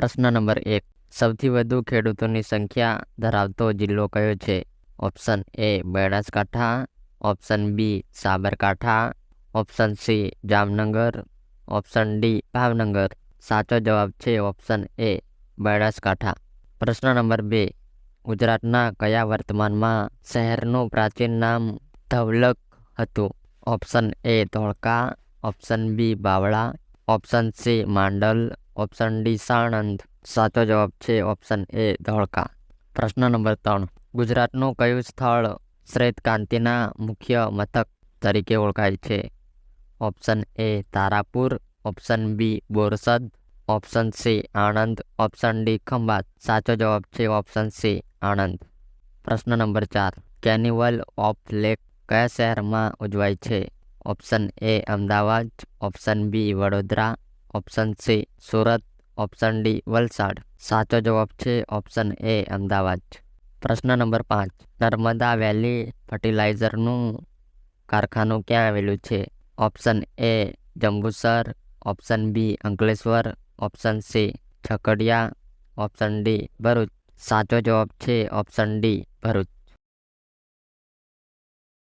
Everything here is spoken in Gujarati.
પ્રશ્ન નંબર એક. સૌથી વધુ ખેડૂતોની સંખ્યા ધરાવતો જિલ્લો કયો છે? Option A Banaskantha, option B Sabarkantha, option C Jamnagar, option D Bhavnagar. સાચો જવાબ છે ઓપ્શન એ બનાસકાંઠા. પ્રશ્ન નંબર બે. ગુજરાતના કયા વર્તમાનમાં શહેરનું પ્રાચીન નામ ધવલક હતું? Option A Dholka, option B Bavla, option C Mandal option D Sanand. સાચો જવાબ છે ઓપ્શન એ ધોળકા. પ્રશ્ન નંબર ત્રણ. ગુજરાતનું કયું સ્થળ શ્વેત ક્રાંતિના મુખ્ય મથક તરીકે ઓળખાય છે? Option A Tarapur. Option B Borsad. Option C Anand. Option D Khambhat. સાચો જવાબ છે ઓપ્શન સી આણંદ. પ્રશ્ન નંબર ચાર. કેનિવલ ઓફ લેક કયા શહેરમાં ઉજવાય છે? Option A Ahmedabad. Option B Vadodara. Option C, Surat. Option D, Valsad. સાચો જવાબ છે ઓપ્શન એ, અમદાવાદ. પ્રશ્ન નંબર પાંચ. નર્મદા વેલી ફર્ટિલાઇઝરનું કારખાનું ક્યાં આવેલું છે? Option A, Jambusar. Option B, Ankleshwar. Option C Chhakadiya option D, Bharuch. સાચો જવાબ છે ઓપ્શન ડી, ભરૂચ.